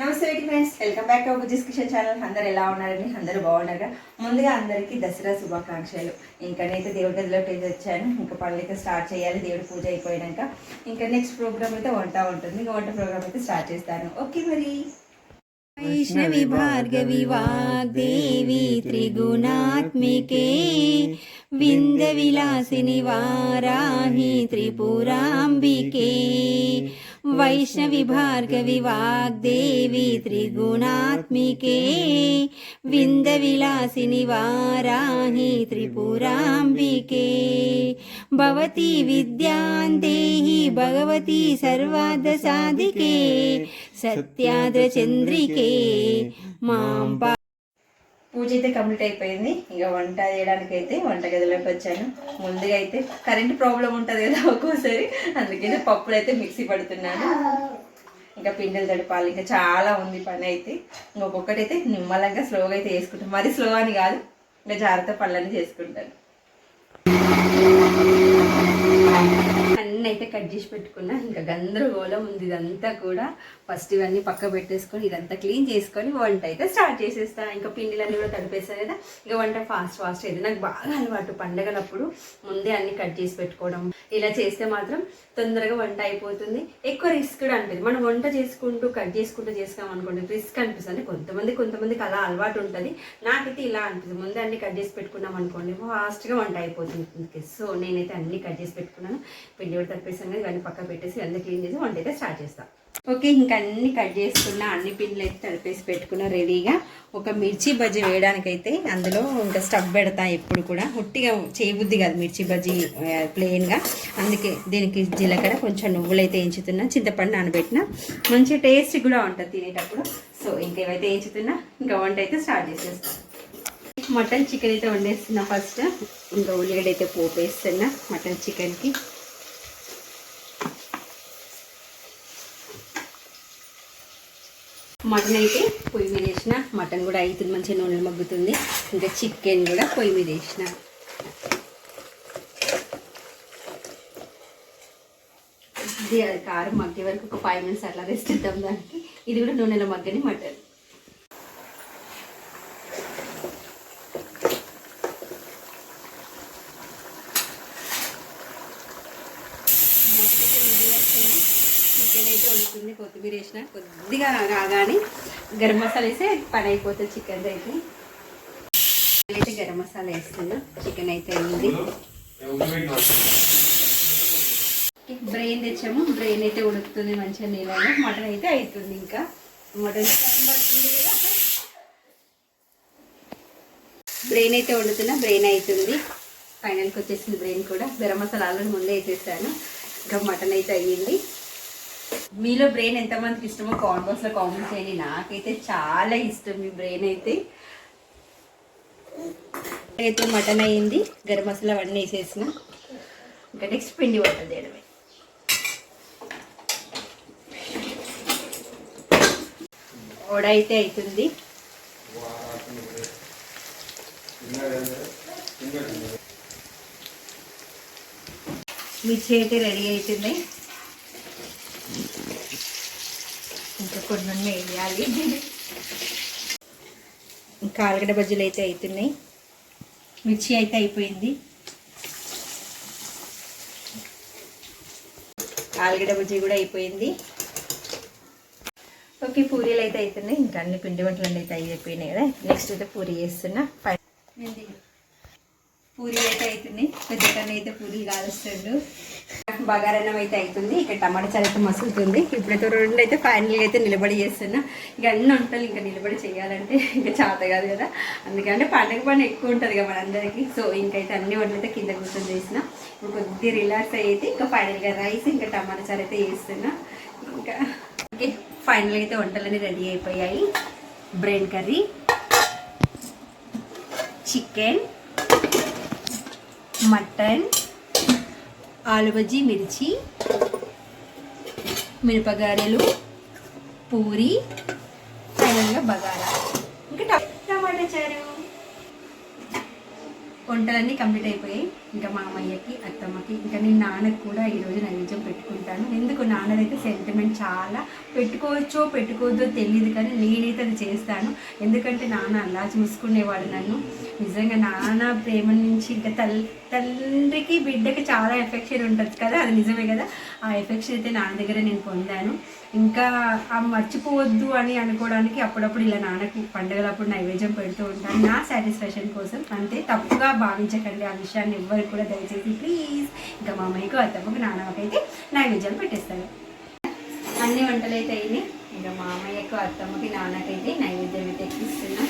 నమస్తే friends welcome back to Bujji's Kishan channel. అందరు ఎలా ఉన్నారని అందరూ బాగున్నారుగా? ముందుగా అందరికీ దసరా శుభాకాంక్షలు. ఇంకనైతే దేవుడి గదిలోకి అయితే వచ్చాను ఇంకా పనులు అయితే స్టార్ట్ చేయాలి. దేవుడి పూజ అయిపోయాక ఇంకా నెక్స్ట్ ప్రోగ్రామ్ అయితే వంట ఉంటుంది. ఇంకా వంట ప్రోగ్రామ్ అయితే స్టార్ట్ చేస్తాను. ఓకే మరి? వైష్ణవి భార్గవి వాగ్దేవి త్రిగుణాత్మికే వింద విలాసిని వారాహి త్రిపురాంబికే. वैष्णविभार्गविवाग्देवी त्रिगुणात्मिके विन्दविलासिनि विन्दविलासिनिवाराहि त्रिपुराम्बिके। भवती विद्यां देहि भगवती सर्वादसाधिके सत्याद्रचन्द्रिके मां పూజ అయితే కంప్లీట్ అయిపోయింది. ఇంకా వంట చేయడానికి అయితే వంట గదిలోకి వచ్చాను. ముందుగా అయితే కరెంట్ ప్రాబ్లం ఉంటుంది కదా ఒక్కోసారి. అందుకని పప్పులు అయితే మిక్సీ పడుతున్నాను. ఇంకా పిండిలు తడపాలి. ఇంకా చాలా ఉంది పని అయితే. ఇంకొకటి అయితే నిమ్మలంగా స్లోగా అయితే వేసుకుంటాను మరి స్లో అని కాదు. ఇంకా జాగ్రత్త పళ్ళని చేసుకుంటాను. అయితే కట్ చేసి పెట్టుకున్నా. ఇంకా గందరగోళం ఉంది ఇదంతా కూడా. ఫస్ట్ ఇవన్నీ పక్క పెట్టేసుకొని ఇదంతా క్లీన్ చేసుకొని వంట అయితే స్టార్ట్ చేసేస్తా. ఇంకా పిండిలన్నీ కూడా తడిపేస్తాను కదా. ఇంకా వంట ఫాస్ట్ ఫాస్ట్ అయితే నాకు బాగా అలవాటు. పండగలప్పుడు ముందే అన్ని కట్ చేసి పెట్టుకోవడం. ఇలా చేస్తే మాత్రం తొందరగా వంట అయిపోతుంది. ఎక్కువ రిస్క్ కూడా అనిపిస్తుంది మనం వంట చేసుకుంటూ కట్ చేసుకుంటూ చేస్తాం అనుకోండి రిస్క్ అనిపిస్తుంది. కొంతమంది కొంతమందికి అలా అలవాటు ఉంటుంది. నాకైతే ఇలా అనిపిస్తుంది. ముందే అన్ని కట్ చేసి పెట్టుకున్నాం అనుకోండి ఫాస్ట్గా వంట అయిపోతుంది. సో నేనైతే అన్ని కట్ చేసి పెట్టుకున్నాను. పిండి కూడా తప్పేసాను కదా ఇవన్నీ పక్క పెట్టేసి అన్ని క్లీన్ చేసి వంట అయితే స్టార్ట్ చేస్తాం. ఓకే ఇంకా అన్ని కట్ చేసుకున్న అన్ని పిన్లు అయితే తడిపేసి పెట్టుకున్న రెడీగా ఒక మిర్చి బజ్జీ వేయడానికైతే అందులో ఇంకా స్టవ్ పెడతా ఎప్పుడు కూడా. ఉట్టిగా చేయబుద్ది కాదు మిర్చి బజ్జీ ప్లెయిన్గా అందుకే దీనికి జీలకర్ర కొంచెం నువ్వులు అయితే ఎంచుతున్నా చింతపండు నానబెట్టిన. మంచి టేస్ట్ కూడా ఉంటుంది తినేటప్పుడు. సో ఇంకేవైతే ఎంచుతున్నా ఇంకా వంట అయితే స్టార్ట్ చేసేస్తాను మటన్ చికెన్ అయితే వండేస్తున్నా ఫస్ట్. ఇంకా ఉల్లిగడ్డ అయితే పోపు వేస్తున్నా మటన్ చికెన్కి. మటన్ అయితే పొయ్యి మీద వేసిన. మటన్ కూడా అవుతుంది మంచిగా నూనె మగ్గుతుంది. ఇంకా చికెన్ కూడా పొయ్యి మీద వేసిన. ఇది అది కారం మగ్గే వరకు ఒక ఫైవ్ మినిట్స్ అట్లా రెస్ట్ ఇద్దాం దానికి. ఇది కూడా నూనెలో మగ్గని మటన్. చికెన్ కొత్తిమీర వేసిన కొద్దిగా రాగానే గరం మసాలా వేస్తే పని అయిపోతుంది చికెన్ అయితే అయితే గరం మసాలా వేస్తున్నా చికెన్ అయితే అయింది. బ్రెయిన్ తెచ్చాము బ్రెయిన్ అయితే ఉడుకుతుంది మంచిగా నీళ్ళలో మటన్ అయితే అవుతుంది ఇంకా. మటన్ బ్రెయిన్ అయితే వండుతున్నా బ్రెయిన్ అవుతుంది ఫైనల్కి వచ్చేసింది బ్రెయిన్ కూడా. గరం మసాలా ఆల్రెడీ ముందే వేసేసాను. ఇంకా మటన్ అయితే అయ్యింది. మీలో బ్రెయిన్ ఎంతమందికి ఇష్టమో కామెంట్ బాక్స్లో కామెంట్ చేయండి. నాకైతే చాలా ఇష్టం మీ బ్రెయిన్ అయితే. అయితే మటన్ అయ్యింది గరం మసాలా అవన్నీ వేసేసిన. ఇంకా నెక్స్ట్ పిండి వంట చేయడమే. వడ అయితే అవుతుంది మిర్చి అయితే రెడీ అవుతుంది ఇంకా కొన్ని ఉన్నాయి వేయాలి. ఇంకా ఆలుగడ్డ బజ్జీలు అయితే అవుతున్నాయి మిర్చి అయితే అయిపోయింది. ఆలుగడ్డ బజ్జీ కూడా అయిపోయింది. ఓకే పూరీలు అయితే అవుతున్నాయి ఇంకా అన్ని పిండి వంటలు అయితే అయిపోయినాయి కదా. నెక్స్ట్ అయితే పూరి చేస్తున్నా. ఫైవ్ పూరీలు అయితే అవుతున్నాయి పెద్ద కన్నా అయితే పూరీలు కాలుస్తుండు. బగారన్నం అయితే అవుతుంది ఇక్కడ టమాటా చారు అయితే మసులుతుంది. ఇప్పుడైతే రెండు అయితే ఫైనల్గా అయితే నిలబడి చేస్తున్నా. ఇక అన్ని వంటలు ఇంకా నిలబడి చేయాలంటే ఇంకా చేత కాదు కదా. అందుకంటే పండగ పని ఎక్కువ ఉంటుంది కదా మనందరికీ. సో ఇంకైతే అన్ని వంటలు అయితే కింద కూర్చొని చేసిన ఇప్పుడు కొద్దిగా రిలాక్స్ అయితే ఇంకా ఫైనల్గా రైస్ ఇంకా టమాటా చారు అయితే చేస్తున్నా. ఇంకా ఓకే ఫైనల్గా అయితే వంటలన్నీ రెడీ అయిపోయాయి. బ్రెయిన్ కర్రీ చికెన్ మటన్ ఆలు బజ్జీ మిర్చి మిరపగారెలు పూరి ఫైనల్గా బగారా. ఇంకా టమాటా చారు. వంటలన్నీ కంప్లీట్ అయిపోయాయి. ఇంకా మా అమ్మయ్యకి అత్తమ్మకి ఇంకా నేను నాన్నకి కూడా ఈరోజు నైవేద్యం పెట్టుకుంటాను. ఎందుకు నాన్నదైతే సెంటిమెంట్ చాలా పెట్టుకోవచ్చో పెట్టుకోవద్దో తెలియదు కానీ నేనైతే అది చేస్తాను. ఎందుకంటే నాన్న అలా చూసుకునేవాడు నన్ను. నిజంగా నాన్న ప్రేమ నుంచి ఇంకా తల్లి తండ్రికి బిడ్డకి చాలా ఎఫెక్షన్ ఉంటుంది కదా అది నిజమే కదా. ఆ ఎఫెక్షన్ అయితే నాన్న దగ్గర నేను పొందాను. ఇంకా ఆ మర్చిపోవద్దు అని అనుకోవడానికి అప్పుడప్పుడు ఇలా నాన్నకి పండుగలప్పుడు నైవేద్యం పెడుతూ ఉంటాను. నా సాటిస్ఫాక్షన్ కోసం అంతే. తప్పుగా భావించకండి. ఆ విషయాన్ని ఎవ్వరు కూడా దయచేసి ప్లీజ్ ఇంకా మా అమ్మయ్యకు అత్తమ్మకు నాన్నమ్మకైతే నైవేద్యాలు పెట్టేస్తాను అన్ని వంటలు అయితే అయినాయి. ఇంకా మా అమ్మయ్యకు అత్తమ్మకి నాన్నకైతే నైవేద్యం అయితే ఎక్కిస్తున్నా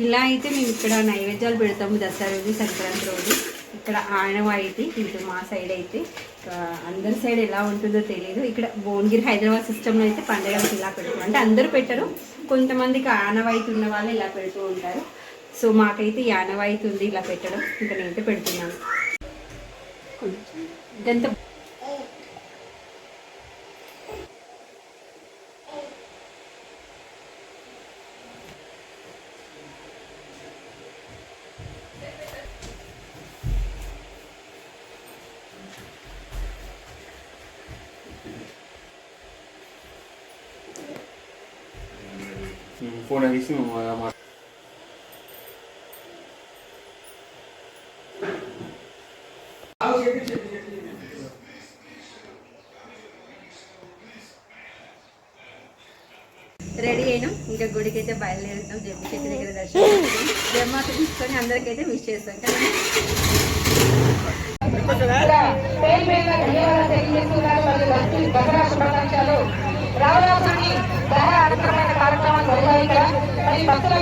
ఇలా అయితే మేము ఇక్కడ నైవేద్యాలు పెడతాము దసరా రోజు సంక్రాంతి రోజు. ఇక్కడ ఆనవాయితీ ఇటు మా సైడ్ అయితే అందరి సైడ్ ఎలా ఉంటుందో తెలియదు ఇక్కడ భువనగిరి హైదరాబాద్ సిస్టంలో అయితే పండుగలకు ఇలా పెడతారు అంటే అందరూ పెట్టరు కొంతమందికి ఆనవాయితీ ఉన్న వాళ్ళు ఇలా పెడుతూ ఉంటారు. సో మాకైతే ఈ ఆనవాయితీ ఉంది ఇలా పెట్టడం. ఇంకా నేనైతే పెడుతున్నాను. ఇదంతా ఫోన్ తీసి మా రెడీ అయినాం ఇంకా గుడికి అయితే బయలుదేరుతాం జమ్మి చెట్టు దగ్గర దర్శనం జమ్మాత తీసుకొని అందరికైతే మిస్ చేస్తాం కదా పేరు పేరున ధన్యవాదాలు తెలియజేస్తున్నారు మరియు లక్ష్మీ దసరా శుభాకాంక్షలు రావణాసురుని దహన అనంతరమైన కార్యక్రమాలు జరిగాయి ఇక్కడ మరి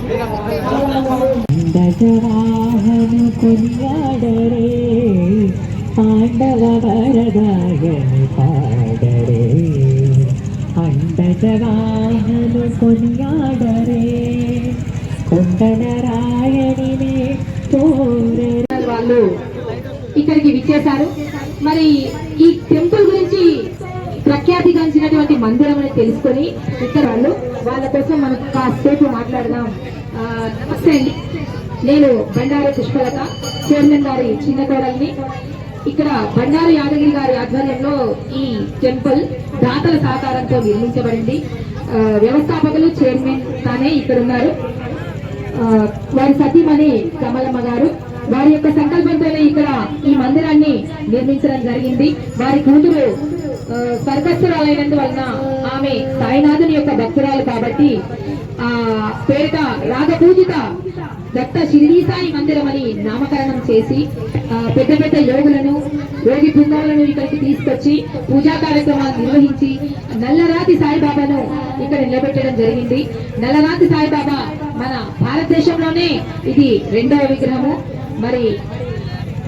భక్తులందరూ కొనియాడరే పాండవ వరదాయని పాడరే. అండజవాహను కొనియాడరే కొండనరాయణినే పోరే వాళ్ళు ఇక్కడికి విచ్చేశారు. మరి ఈ టెంపుల్ గురించి ప్రఖ్యాతి గంచినటువంటి మందిరం అని తెలుసుకొని ఇక్కడ వాళ్ళు కోసం మనం కాసేపు మాట్లాడదాం. నమస్తే అండి. నేను బండారు పుష్పలత చైర్మన్ గారి చిన్న కోడల్ని. ఇక్కడ బండారు యాదగిరి గారి ఆధ్వర్యంలో ఈ టెంపుల్ దాతల సహకారంతో నిర్మించబడింది. వ్యవస్థాపకులు చైర్మన్ తానే ఇక్కడ ఉన్నారు. వారి సతీమణి కమలమ్మ గారు. వారి యొక్క సంకల్పంతోనే ఇక్కడ ఈ మందిరాన్ని నిర్మించడం జరిగింది. వారి కూతురు సర్వస్వరాలైనందు వలన ఆమె సాయినాథుని యొక్క భక్తురాలు కాబట్టి ఆ పేరిట రాగపూజిత దత్త షిరిడీ సాయి మందిరం అని నామకరణం చేసి పెద్ద పెద్ద యోగులను యోగి బృందాలను ఇక్కడికి తీసుకొచ్చి పూజా కార్యక్రమాలు నిర్వహించి నల్లరాతి సాయిబాబాను ఇక్కడ నిలబెట్టడం జరిగింది. నల్లరాతి సాయిబాబా మన భారతదేశంలోనే ఇది రెండవ విగ్రహము. మరి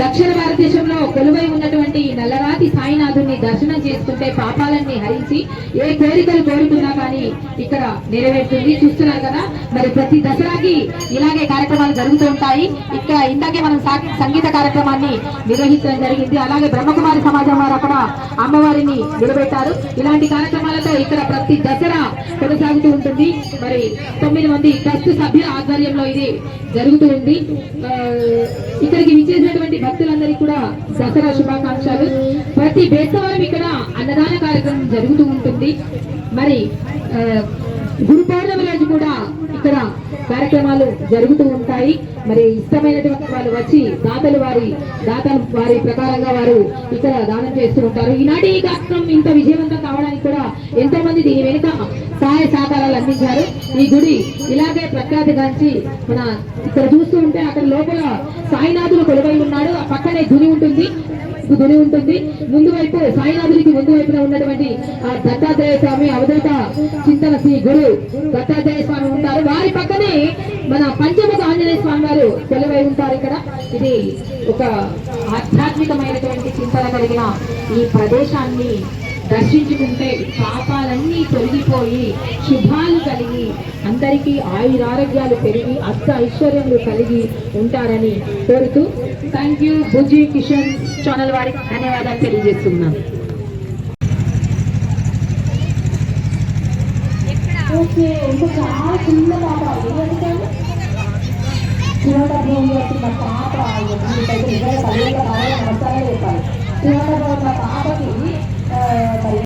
దక్షిణ భారతదేశంలో కొలువై ఉన్నటువంటి ఈ నల్లరాతి సాయినాథుని దర్శనం చేసుకుంటే పాపాలన్నీ హరించి ఏ కోరికలు కోరుకున్నా కానీ ఇక్కడ నెరవేరుతుంది. చూస్తున్నారు కదా మరి ప్రతి దసరాకి ఇలాగే కార్యక్రమాలు జరుగుతూ ఉంటాయి. ఇక్కడ ఇందాకే మనం సా- సంగీత కార్యక్రమాన్ని నిర్వహించడం జరిగింది. అలాగే బ్రహ్మకుమారి సమాజం వారు అక్కడ అమ్మవారిని నిలబెట్టారు. ఇలాంటి కార్యక్రమాలతో ఇక్కడ ప్రతి దసరా కొనసాగుతూ ఉంటుంది. మరి తొమ్మిది మంది ట్రస్ట్ సభ్యుల ఆధ్వర్యంలో ఇది జరుగుతూ ఉంది. ఇక్కడికి విచ్చేసినటువంటి భక్తులందరికీ కూడా దసరా శుభాకాంక్షలు. ప్రతి బేస్తవారం ఇక్కడ అన్నదాన కార్యక్రమం జరుగుతూ ఉంటుంది. మరి ఆ, గురు పౌర్ణమి రోజు కూడా ఇక్కడ కార్యక్రమాలు జరుగుతూ ఉంటాయి. మరి ఇష్టమైనటువంటి వాళ్ళు వచ్చి దాతలు వారి దాతలు వారి ప్రకారంగా వారు ఇక్కడ దానం చేస్తూ ఉంటారు. ఈనాటి ఈ కార్యక్రమం ఇంత విజయవంతం కావడానికి కూడా ఎంతో మంది దీని వెనుక సహాయ సహకారాలు అందించారు. ఈ గుడి ఇలాగే ప్రఖ్యాతి గాంచి మన ఇక్కడ చూస్తూ ఉంటే అక్కడ లోపల సాయినాథుడు కొలువై ఉన్నాడు ఆ పక్కనే గుడి ఉంటుంది. దుని ఉంటుంది. ముందు వైపు సాయినాథుడికి ముందు వైపున ఉన్నటువంటి ఆ దత్తాత్రేయ స్వామి అవధూత చింతన శ్రీ గురు దత్తాత్రేయ స్వామి ఉంటారు. వారి పక్కనే మన పంచముఖ ఆంజనేయ స్వామి వారు కొలువై ఉంటారు ఇక్కడ. ఇది ఒక ఆధ్యాత్మికమైనటువంటి చింతన కలిగిన ఈ ప్రదేశాన్ని దర్శించుకుంటే పాపాలన్నీ తొలగిపోయి శుభాలు కలిగి అందరికీ ఆయురారోగ్యాలు పెరిగి అష్ట ఐశ్వర్యములు కలిగి ఉంటారని కోరుతూ thank you Bujji Kishan channel వారికి ధన్యవాదాలు తెలియజేస్తున్నాను ఓకే ఇంకా చాలా చిన్న పాప పాప మీకైతే నిజంగా చెప్పాలి పాపకి ఆ, మరి